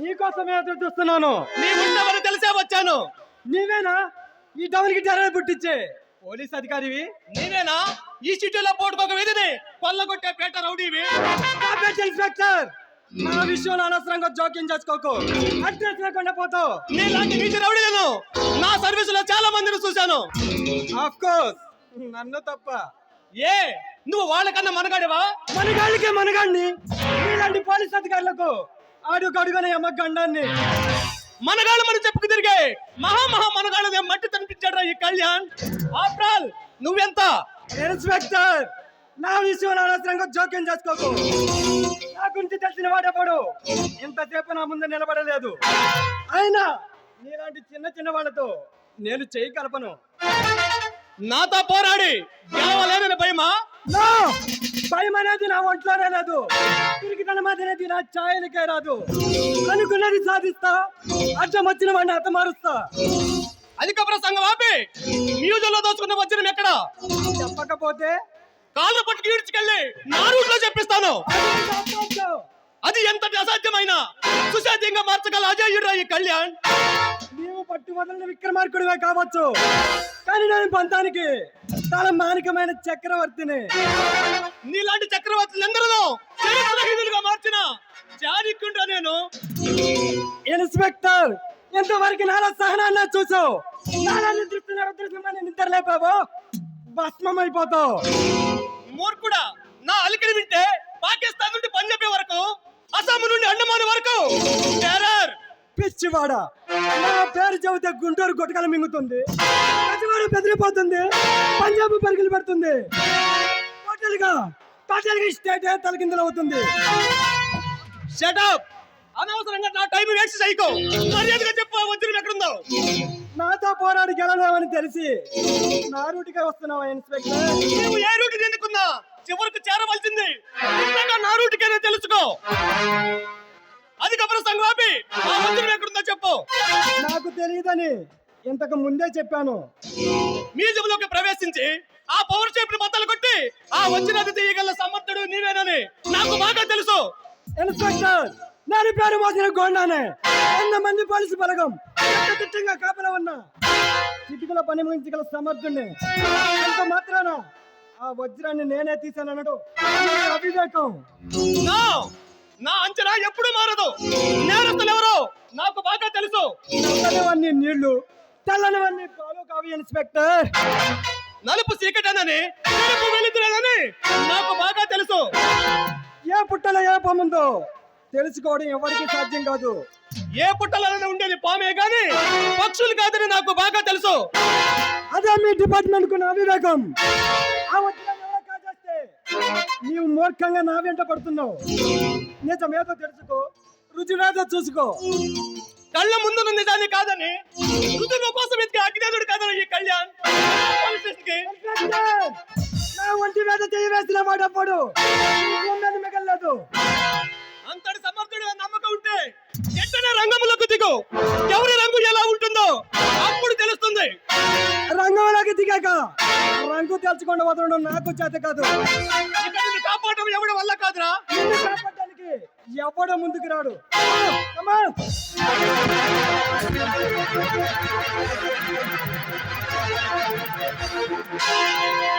నీకోసమే ఎదురు చూస్తున్నాను. నీ ఉంటావని తెలిసే వచ్చాను. నీవేనా? ఈ టౌన్కి టెర్రర్ పుట్టించే పోలీస్ అధికారివి? నీవేనా? ఈ సిటీలో పోటుకోక వీధిని కొల్లగొట్టే పేట రౌడీవి? ఇన్స్పెక్టర్ నా విషయంలో అనవసరంగా జోక్యం చేసుకోకు. అడ్రస్ లేకుండా పోతావు. నీలాంటి నీతి రౌడీలను నా సర్వీస్లో చాలా మందిని చూశాను. ఆఫ్ కోర్స్ నన్ను తప్ప. ఏ? నువ్వు వాళ్ళకన్నా మనగాడివా? మనగాళ్ళకే మనగాడిని. నీలాంటి పోలీస్ అధికారులకు అడుగు అడుగునే అమ్మ గండాన్ని. మనగాళ్ళు మనం చెప్పుకు తిరిగే మహా మహా మనగాళ్ళదే మట్టి తనిపించాడు ఈ కళ్యాణ్. ఆఫ్టర్ ఆల్ నువ్వెంత ఇన్స్పెక్టర్. నా విషయంలో అనవసరంగా జోక్యం చేసుకోకు. నా గురించి తెలిసిన వాడెవడు ఇంతసేపు నా ముందు నిలబడలేదు. అయినా నీలాంటి చిన్న చిన్న వాళ్ళతో నేను చేయి కలపను. నాతో పోరాడి. గెలవలేనని భయమా? నో! భయం అనేది నా ఒంట్లోనే లేదు. తిరిగితనం అనేది నా ఛాయలకే రాదు. అనుకున్నది సాధిస్తా అడ్డం వచ్చిన వాడిని హతమారుస్తా అధిక ప్రసంగం ఆపి మ్యూజియంలో దోచుకున్న వచ్చిన ఎక్కడ? చెప్పకపోతే? కాళ్ళు పట్టుకు ఈడ్చుకెళ్ళి నా రూట్లో చెప్పిస్తాను. అది ఎంతటి అసాధ్యమైన? సుసాధ్యంగా మార్చగల అజయుడు ఈ కళ్యాణ్. నీవు పట్టు వదలని విక్రమార్కుడివే కావచ్చు. కానీ నేను పంతానికి చాలా మానికమైన చక్రవర్తిని. నీలాంటి చక్రవర్తులు ఎందరో మార్చిన చారిక్యుండ్రా నేను. ఇన్స్పెక్టర్ ఎంతవరకు నాలో సహనాన్ని చూసావు? నాలా దృష్టి నడుతున్నా నిద్ర లేపావు భస్మం అయిపోతావు మూర్ఖుడా నా అలికిడి వింటే పాకిస్తాన్ నుండి పంజాబ్ వరకు అస్సాం నుండి అండమాన్ వరకు. టెర్రర్ పిచ్చివాడ నా పేరు చెబితే గుంటూరు గుటకలు మింగుతుంది. బెదిరిపోతుంది. పంజాబ్ పరుగులు పెడుతుంది. టోటల్గా టోటల్గా స్టేట్ తలకిందులు అవుతుంది. షటప్ అనవసరంగా నా టైం వేస్ట్ చేయకు. మర్యాదగా చెప్పు వజ్రం ఎక్కడుందో. నాతో పోరాడి గెలలేవని తెలిసి నా రూటిగా వస్తున్నావా ఇన్స్పెక్టర్? నీవు ఏ రూట్ ఎన్నుకున్నా చివరికి చేరవలసింది. నా రూట్కేనే తెలుసుకో. అది కబర సంగ్రాపి ఆ ఎక్కడుందో చెప్పు. నాకు తెలియదని ఇంతకు ముందే చెప్పాను. మ్యూజియంలోకి ప్రవేశించి ఆ పవర్ షేప్ని బద్దలు కొట్టి ఆ వచ్చినది తీయగల సమర్థుడు నీవేనని నాకు బాగా తెలుసు. ఇన్స్పెక్టర్ నేను పేరు మోసిన గోండానే వంద మంది పోలీసు బలగం. తిట్టంగా కాపలా ఉన్నా. చిటికల పని ముగించగల సమర్థుణ్ణి. అంత మాత్రాన ఆ వజ్రాన్ని నేనే తీశానన్నాడు. నీ అవివేకం. నా! నా అంచనా ఎప్పుడు ఇన్స్పెక్టర్. నలుపు చీకటనని తెలుపు వెలుతురనని నాకు బాగా తెలుసు. ఏ పుట్టలో ఏ పొమ్ముందో తెలుసుకోవడం ఎవరికి సాధ్యం కాదు. ఏ పుట్టలలో ఉండేది పామే గాని పక్షులు కాదని నాకు బాగా తెలుసు. అదే మీ డిపార్ట్మెంట్కు నా అవివేకం ఆ ఎవరో కాజేస్తే నీవు మూర్ఖంగా నా వెంట పడుతున్నావు. నిజమేదో తెలుసుకో రుజువేదో చూసుకో. కళ్ళ ముందున్న నిజాన్ని కాదని రుజువుల కోసం వెతికే అజ్ఞానుడు కాదని ఈ కళ్యాణ్! నా ఒంటి మీద చేయి వేసిన వాడప్పుడు మిగలలేదు. అంతటి సమర్థుడు నమ్మకం ఉంటే వెంటనే రంగంలోకి దిగు. ఎవరి రంగు ఎలా ఉంటుందో అప్పుడు తెలుస్తుంది. రంగంలోకి దిగాక రంగు తెలుసుకుండా వదలడం నాకు చేత కాదు. కాపాడటం ఎవడి వల్ల కాదురా? కాపాడడానికి ఎవడో ముందుకు రాడు? Thank you.